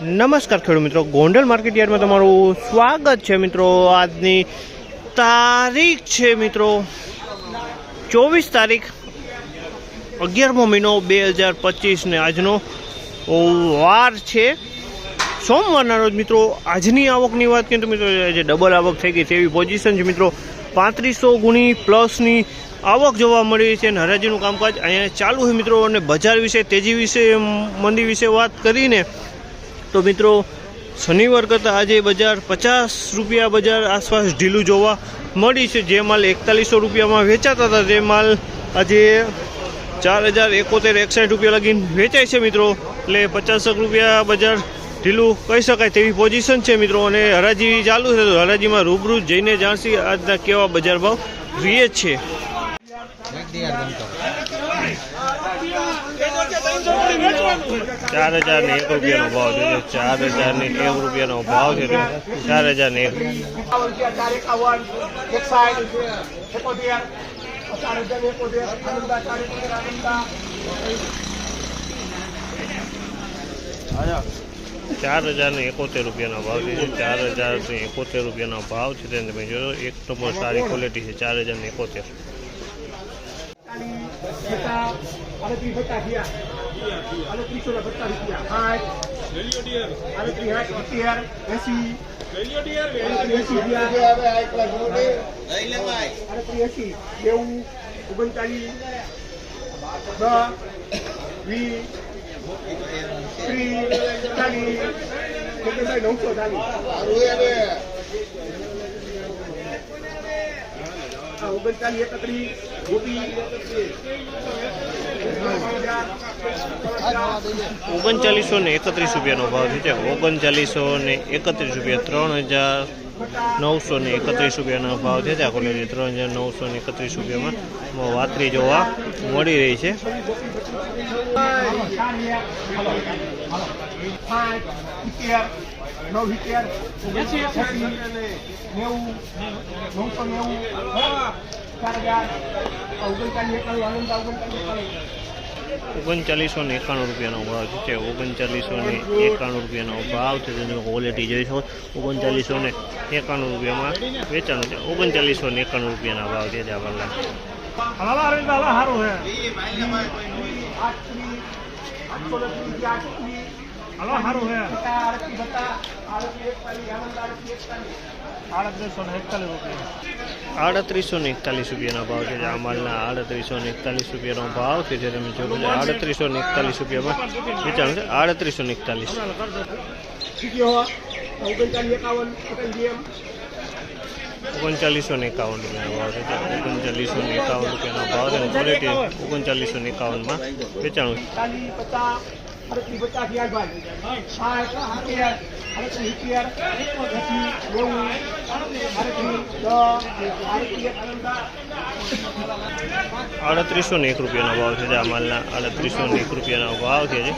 નમસ્કાર ખેડૂત મિત્રો. ગોંડલ માર્કેટ યાર્ડમાં તમારું સ્વાગત છે મિત્રો. આજની તારીખ છે મિત્રો ચોવીસ તારીખ અગિયારમો મહિનો બે હજાર પચીસને. આજનો વાર છે. સોમવારના રોજ મિત્રો આજની આવકની વાત કરીએ તો મિત્રો જે ડબલ આવક થઈ ગઈ તેવી પોઝિશન છે મિત્રો. પાંત્રીસો ગુણી પ્લસની આવક જોવા મળી છે અને હરાજીનું કામકાજ અહીંયા ચાલુ છે મિત્રો. અને બજાર વિશે, તેજી વિશે, મંદી વિશે વાત કરીને તો મિત્રો, શનિવાર કરતાં આજે બજાર પચાસ રૂપિયા બજાર આસપાસ ઢીલું જોવા મળી છે. જે માલ એકતાલીસો રૂપિયામાં વેચાતા હતા, તે માલ આજે ચાર હજાર એકોતેર એકસાઠ રૂપિયા લગીને વેચાય છે મિત્રો. એટલે પચાસક રૂપિયા બજાર ઢીલું કહી શકાય તેવી પોઝિશન છે મિત્રો. અને હરાજી ચાલુ છે તો હરાજીમાં રૂબરૂ જઈને જાણશી આજના કેવા બજાર ભાવ રીએ છે. ચાર હજાર ને એક રૂપિયાનો ભાવ છે. ચાર હજાર ને એક રૂપિયાનો ભાવ છે ચાર હજાર ને એક ચાર હજાર ને એકોતેર રૂપિયાનો ભાવ છે. ચાર હજાર ને એકોતેર રૂપિયાનો ભાવ છે તેને તમે જોયો એક નંબર સારી ક્વોલિટી છે, ચાર હજાર ને એકોતેર. આડત્રીસ પચાસ થયા. આડત્રીસો ને પચાસ રૂપિયા. આઠ આડત્રીસ આઠ સિત્તેર એસી. આડત્રીસ એસી નેવું, ઓગણચાલીસ, દસ, વીસ, ત્રીસ, ચાલીસ એકસો નવસો, ચાલીસ. ઓગણચાલીસ, એકત્રીસ ઓગણચાલીસો ને એકત્રીસ રૂપિયાનો ભાવ છે ઓગણચાલીસો ને એકત્રીસ રૂપિયા ત્રણ હજાર નવસો ને એકત્રીસ રૂપિયાનો ભાવ છે ત્યાં કોલેજ ત્રણ હજાર નવસો ને એકત્રીસ રૂપિયામાં વાતરી જોવા મળી રહી છે. નવ ઓગણચાલીસો ને એકાણું રૂપિયાનો ભાવ છે. ઓગણચાલીસો ને એકાણું રૂપિયાનો ભાવ છે તેની ક્વોલિટી જોઈ શકો. ઓગણચાલીસો ને એકાણું રૂપિયામાં વેચાણું છે. ઓગણચાલીસો ને એકાણું રૂપિયાના ભાવ છે ત્યાં અરવિંદ સારું છે આડત્રીસ ને એકતાલીસ રૂપિયાના ભાવ છે. આ માલના આડત્રીસો ને એકતાલીસ રૂપિયાનો ભાવ છે. જે તમે જોયું આડત્રીસો ને એકતાલીસ રૂપિયામાં વેચાણું છે. આડત્રીસો ને એકતાલીસ. ઓગણચાલીસ ને એકાવન રૂપિયાનો ભાવ છે. ઓગણચાલીસો ને એકાવન રૂપિયાનો ભાવ છે ઓગણચાલીસો ને એકાવનમાં વેચાણું છે. ચાલીસ પચાસ અડત્રીસ ને એક રૂપિયાનો ભાવ છે આ માલના અડત્રીસો ને એક રૂપિયાનો ભાવ છે